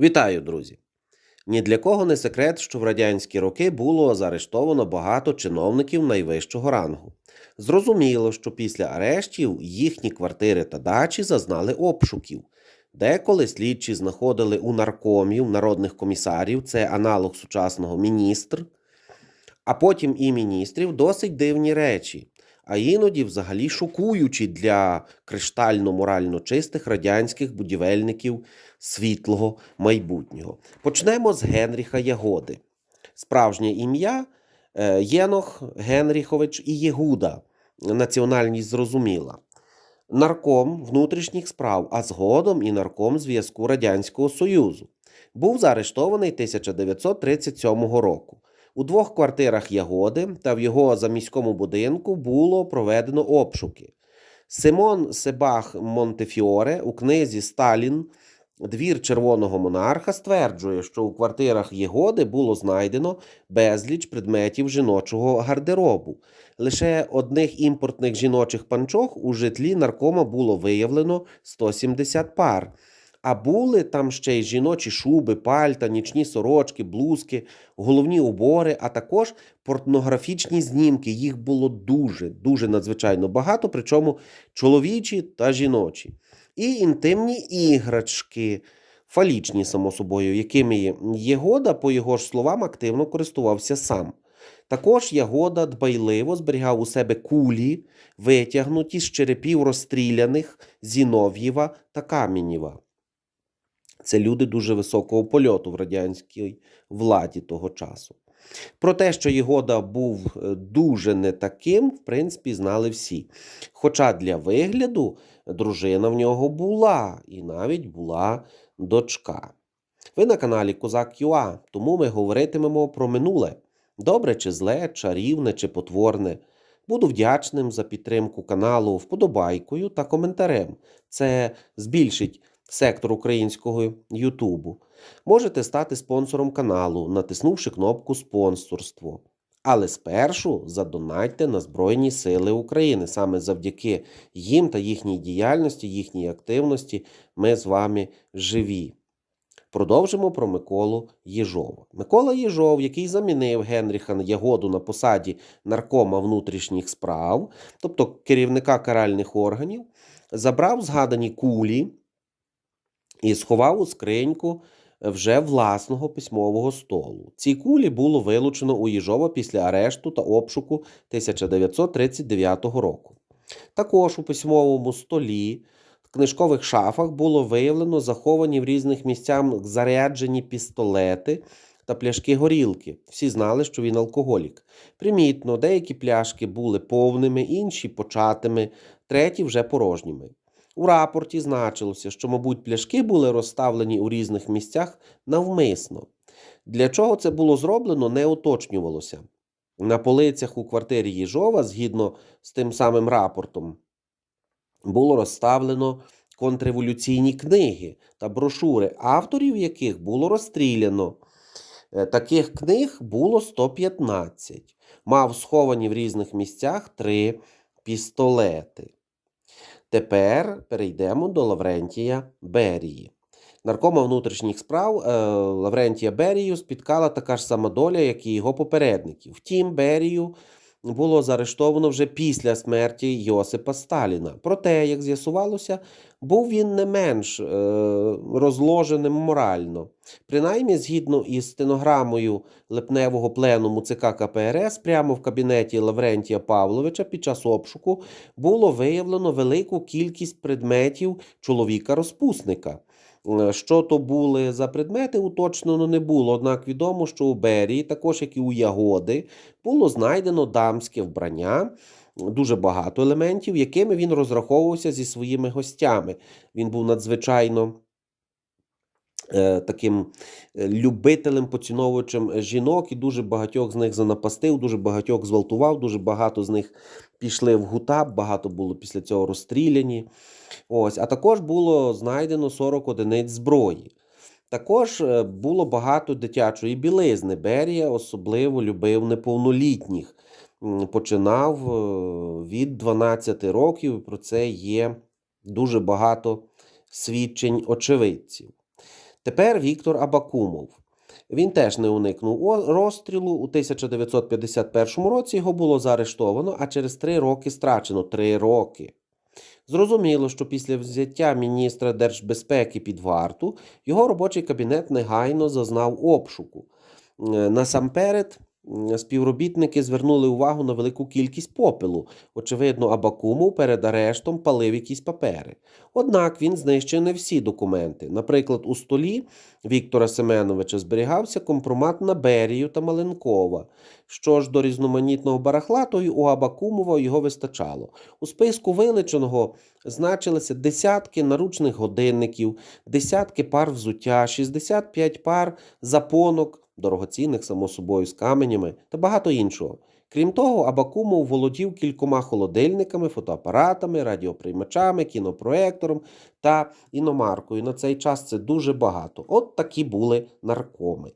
Вітаю, друзі! Ні для кого не секрет, що в радянські роки було заарештовано багато чиновників найвищого рангу. Зрозуміло, що після арештів їхні квартири та дачі зазнали обшуків. Деколи слідчі знаходили у наркомів, народних комісарів, це аналог сучасного міністр, а потім і міністрів досить дивні речі, а іноді взагалі шокуючі для криштально морально чистих радянських будівельників світлого майбутнього. Почнемо з Генріха Ягоди. Справжнє ім'я е, Єнох Генріхович і Єгуда. Національність зрозуміла. Нарком внутрішніх справ, а згодом і нарком зв'язку Радянського Союзу. Був заарештований 1937 року. У двох квартирах Ягоди та в його заміському будинку було проведено обшуки. Симон Себах Монтефіоре у книзі Сталін Двір червоного монарха стверджує, що у квартирах Єгоди було знайдено безліч предметів жіночого гардеробу. Лише одних імпортних жіночих панчох у житлі наркома було виявлено 170 пар. А були там ще й жіночі шуби, пальта, нічні сорочки, блузки, головні убори, а також порнографічні знімки. Їх було дуже, дуже надзвичайно багато, причому чоловічі та жіночі і інтимні іграшки, фалічні, само собою, якими Єгода, по його ж словам, активно користувався сам. Також Ягода дбайливо зберігав у себе кулі, витягнуті з черепів розстріляних Зінов'єва та Камінєва. Це люди дуже високого польоту в радянській владі того часу. Про те, що Єгода був е, дуже не таким, в принципі, знали всі. Хоча для вигляду дружина в нього була, і навіть була дочка. Ви на каналі Козак Юа, тому ми говоритимемо про минуле добре чи зле, чарівне чи потворне. Буду вдячним за підтримку каналу вподобайкою та коментарем. Це збільшить сектор українського Ютубу. Можете стати спонсором каналу, натиснувши кнопку Спонсорство. Але спершу задонайте на Збройні Сили України. Саме завдяки їм та їхній діяльності, їхній активності ми з вами живі. Продовжимо про Миколу Єжова. Микола Єжов, який замінив Генріха Ягоду на посаді наркома внутрішніх справ, тобто керівника каральних органів, забрав згадані кулі і сховав у скриньку вже власного письмового столу. Ці кулі було вилучено у Єжова після арешту та обшуку 1939 року. Також у письмовому столі в книжкових шафах було виявлено заховані в різних місцях заряджені пістолети та пляшки горілки. Всі знали, що він алкоголік. Примітно, деякі пляшки були повними, інші початими, треті вже порожніми. У рапорті значилося, що, мабуть, пляшки були розставлені у різних місцях навмисно. Для чого це було зроблено, не уточнювалося. На полицях у квартирі Єжова, згідно з тим самим рапортом, було розставлено контрреволюційні книги та брошури, авторів яких було розстріляно. Е, таких книг було 115. Мав сховані в різних місцях три пістолети. Тепер перейдемо до Лаврентія Берії. Наркома внутрішніх справ е, Лаврентія Берію спіткала така ж сама доля, як і його попередників. Втім, Берію було заарештовано вже після смерті Йосипа Сталіна. Проте, як з'ясувалося, був він не менш е, розложеним морально. Принаймні, згідно із стенограмою липневого пленуму ЦК КПРС, прямо в кабінеті Лаврентія Павловича під час обшуку було виявлено велику кількість предметів чоловіка-розпусника. Е, що то були за предмети, уточнено не було. Однак відомо, що у Берії, також як і у Ягоди, було знайдено дамське вбрання. Дуже багато елементів, якими він розраховувався зі своїми гостями. Він був надзвичайно таким е, любителем, поціновувачем жінок, і дуже багатьох з них занапастив, дуже багатьох зґвалтував, дуже багато з них пішли в гутаб, багато було після цього розстріляні. Ось, А також було знайдено 40 одиниць зброї. Також е, було багато дитячої білизни. Берія особливо любив неповнолітніх. Починав е, від 12 років, про це є дуже багато свідчень очевидців. Тепер Віктор Абакумов. Він теж не уникнув розстрілу. У 1951 році його було заарештовано, а через три роки страчено. Три роки. Зрозуміло, що після взяття міністра держбезпеки під варту його робочий кабінет негайно зазнав обшуку. Насамперед, співробітники звернули увагу на велику кількість попелу. Очевидно, Абакумов перед арештом палив якісь папери. Однак він знищив не всі документи. Наприклад, у столі Віктора Семеновича зберігався компромат на Берію та Маленкова. Що ж до різноманітного барахла, то й у Абакумова його вистачало. У списку виличеного значилися десятки наручних годинників, десятки пар взуття, 65 пар запонок, дорогоцінних, само собою, з каменями та багато іншого. Крім того, Абакумов володів кількома холодильниками, фотоапаратами, радіоприймачами, кінопроектором та іномаркою. На цей час це дуже багато. От такі були наркоми.